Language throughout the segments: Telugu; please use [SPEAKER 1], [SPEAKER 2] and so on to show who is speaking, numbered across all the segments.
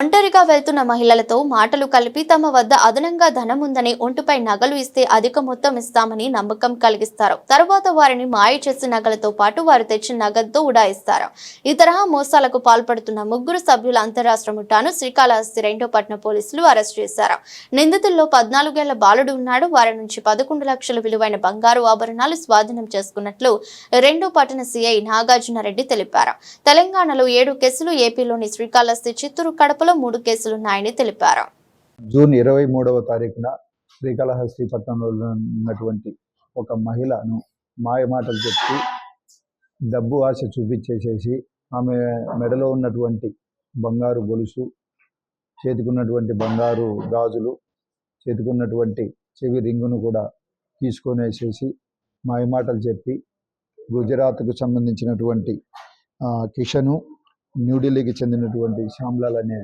[SPEAKER 1] ఒంటరిగా వెళ్తున్న మహిళలతో మాటలు కలిపి తమ వద్ద అదనంగా ధనం ఉందని ఒంటిపై నగలు ఇస్తే అధిక మొత్తం ఇస్తామని నమ్మకం కలిగిస్తారు. తరువాత వారిని మాయ చేసిన నగలతో పాటు వారు తెచ్చిన నగదుతో ఉడాయిస్తారు. ఈ తరహా మోసాలకు పాల్పడుతున్న ముగ్గురు సభ్యుల అంతరాష్ట్ర ముఠాను శ్రీకాళహస్తి రెండో పట్న పోలీసులు అరెస్ట్ చేశారు. నిందితుల్లో పద్నాలుగేళ్ళ బాలుడు ఉన్నాడు. వారి నుంచి పదకొండు లక్షల విలువైన బంగారు ఆభరణాలు స్వాధీనం చేసుకున్నట్లు రెండో పట్టణ సీఐ నాగార్జునరెడ్డి తెలిపారు. తెలంగాణలో ఏడు కేసులు ఏపీలోని శ్రీకాళహస్తి చిత్తూరు కడప కడపలో మూడు కేసులున్నాయని తెలిపారు.
[SPEAKER 2] జూన్ ఇరవై మూడవ తారీఖున శ్రీకాళహస్తి పట్టణంలో ఉన్నటువంటి ఒక మహిళను మాయమాటలు చెప్పి డబ్బు ఆశ చూపించేసేసి ఆమె మెడలో ఉన్నటువంటి బంగారు గొలుసు చేతికున్నటువంటి బంగారు గాజులు చేతికున్నటువంటి చెవి రింగును కూడా తీసుకొనేసేసి మాయమాటలు చెప్పి గుజరాత్కు సంబంధించినటువంటి కిషను న్యూఢిల్లీకి చెందినటువంటి శ్యామ్లాల్ అనే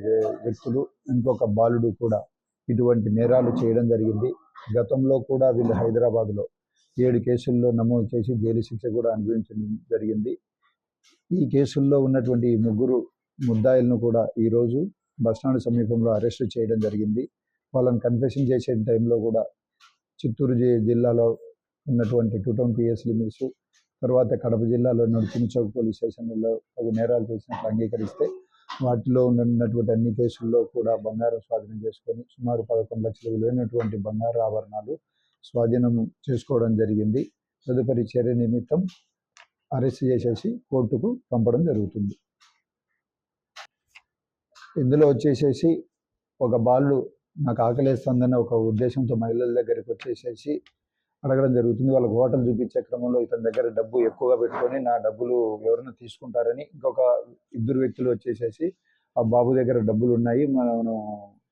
[SPEAKER 2] వ్యక్తులు ఇంకొక బాలుడు కూడా ఇటువంటి నేరాలు చేయడం జరిగింది. గతంలో కూడా వీళ్ళు హైదరాబాద్లో ఏడు కేసుల్లో నమోదు చేసి జైలు శిక్ష కూడా అనుభవించడం జరిగింది. ఈ కేసుల్లో ఉన్నటువంటి ముగ్గురు ముద్దాయిలను కూడా ఈరోజు బస్టాండ్ సమీపంలో అరెస్ట్ చేయడం జరిగింది. వాళ్ళని కన్ఫెషన్ చేసే టైంలో కూడా చిత్తూరు జి- జిల్లాలో ఉన్నటువంటి టూ టౌన్ పిఎస్ లిమిట్స్ తర్వాత కడప జిల్లాలో నడుచుని చౌక్ పోలీస్ స్టేషన్లలో తగు నేరాలు చేసినట్లు అంగీకరిస్తే వాటిలో ఉన్నటువంటి అన్ని కేసుల్లో కూడా బంగారం స్వాధీనం చేసుకొని సుమారు పదకొండు లక్షల విలువైనటువంటి బంగారు ఆభరణాలు స్వాధీనం చేసుకోవడం జరిగింది. తదుపరి చర్య నిమిత్తం అరెస్ట్ చేసేసి కోర్టుకు పంపడం జరుగుతుంది. ఇందులో వచ్చేసేసి ఒక బాలు నాకు ఆకలేస్తుందన్న ఒక ఉద్దేశంతో మహిళల దగ్గరికి వచ్చేసేసి అడగడం జరుగుతుంది. వాళ్ళకి హోటల్ చూపించే క్రమంలో ఇతని దగ్గర డబ్బు ఎక్కువగా పెట్టుకొని నా డబ్బులు ఎవరైనా తీసుకుంటారని ఇంకొక ఇద్దరు వ్యక్తులు వచ్చేసేసి ఆ బాబు దగ్గర డబ్బులు ఉన్నాయి మనం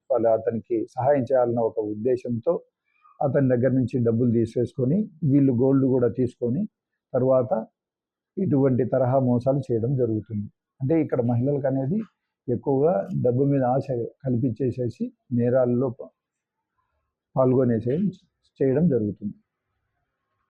[SPEAKER 2] వాళ్ళ అతనికి సహాయం చేయాలన్న ఒక ఉద్దేశంతో అతని దగ్గర నుంచి డబ్బులు తీసేసుకొని వీళ్ళు గోల్డ్ కూడా తీసుకొని తర్వాత ఇటువంటి తరహా మోసాలు చేయడం జరుగుతుంది. అంటే ఇక్కడ మహిళలకు అనేది ఎక్కువగా డబ్బు మీద ఆశ కల్పించేసేసి నేరాల్లో పాల్గొనేసే చేయడం జరుగుతుంది.